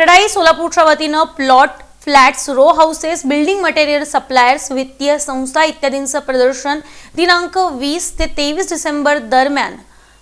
क्रेडाई सोलापूरच्या वतीनं plot flats row houses building material suppliers वित्तीय संस्था इत्यादींचं प्रदर्शन दिनांक वीस ते तेवीस डिसेंबर दरम्यान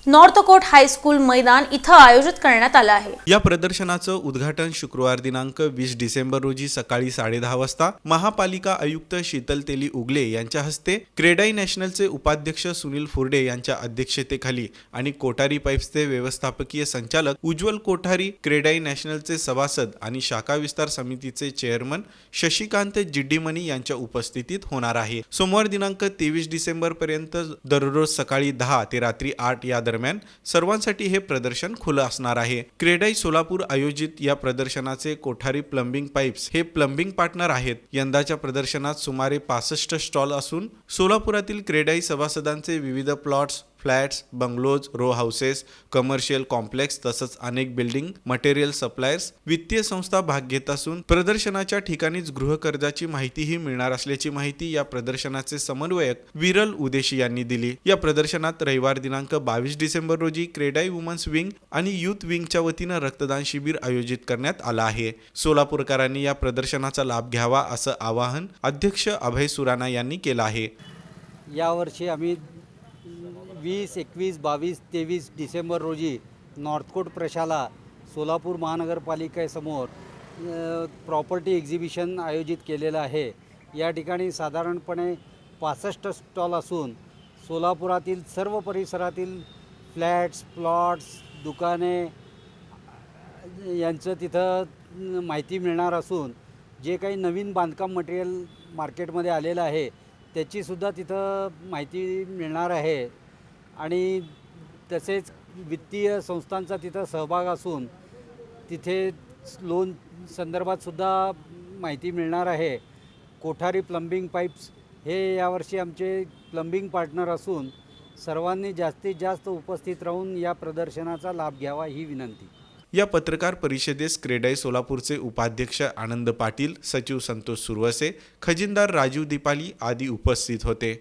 नॉर्थ कोट हायस्कूल मैदान इथं आयोजित करण्यात आलं आहे. या प्रदर्शनाचं उद्घाटन शुक्रवार दिनांक वीस डिसेंबर रोजी सकाळी साडेदहा वाजता महापालिका आयुक्त शीतल तेली उगले यांच्या हस्ते क्रेडाई नॅशनलचे उपाध्यक्ष सुनील फुर्डे यांच्या अध्यक्षतेखाली आणि कोठारी पाईप्सचे व्यवस्थापकीय संचालक उज्ज्वल कोठारी क्रेडाई नॅशनलचे सभासद आणि शाखा विस्तार समितीचे चेअरमन शशिकांत जिड्डीमणी यांच्या उपस्थितीत होणार आहे. सोमवार दिनांक तेवीस डिसेंबर पर्यंत दररोज सकाळी दहा ते रात्री आठ या दरम्यान सर्वांसाठी हे प्रदर्शन खुलं असणार आहे. क्रेडाई सोलापूर आयोजित या प्रदर्शनाचे कोठारी प्लंबिंग पाईप्स हे प्लंबिंग पार्टनर आहेत. यंदाच्या प्रदर्शनात सुमारे पासष्ट स्टॉल असून सोलापुरातील क्रेडाई सभासदांचे विविध plots flats bungalows row houses commercial complex तसंच अनेक बिल्डिंग मटेरियल सप्लायर्स वित्तीय संस्था भाग घेत असून प्रदर्शनाच्या ठिकाणीच गृहकर्जाची माहितीही मिळणार असल्याची माहिती या प्रदर्शनाचे समन्वयक विरल उदेशी यांनी दिली. या प्रदर्शनात रविवार दिनांक बावीस डिसेंबर रोजी क्रेडाई वुमन्स विंग आणि युथ विंगच्या वतीनं रक्तदान शिबिर आयोजित करण्यात आलं आहे. सोलापूरकरांनी या प्रदर्शनाचा लाभ घ्यावा असं आवाहन अध्यक्ष अभय सुराणा यांनी केलं आहे. यावर्षी आम्ही वीस एकवीस बावीस तेवीस डिसेंबर रोजी नॉर्थकोट प्रशाला सोलापूर महानगरपालिकेसमोर प्रॉपर्टी एक्झिबिशन आयोजित केलेलं आहे. या ठिकाणी साधारणपणे पासष्ट स्टॉल असून सोलापुरातील सर्व परिसरातील फ्लॅट्स प्लॉट्स दुकाने यांचं तिथं माहिती मिळणार असून जे काही नवीन बांधकाम मटेरियल मार्केटमध्ये आलेलं आहे त्याचीसुद्धा तिथं माहिती मिळणार आहे. आणि तसेच वित्तीय संस्थांचा तिथं सहभाग असून तिथे लोन संदर्भातसुद्धा माहिती मिळणार आहे. कोठारी प्लंबिंग पाईप्स हे यावर्षी आमचे प्लंबिंग पार्टनर असून सर्वांनी जास्तीत जास्त उपस्थित राहून या प्रदर्शनाचा लाभ घ्यावा ही विनंती. या पत्रकार परिषदेस क्रेडाई सोलापूरचे उपाध्यक्ष आनंद पाटील सचिव संतोष सुरवसे खजिनदार राजीव दिपाली आदी उपस्थित होते.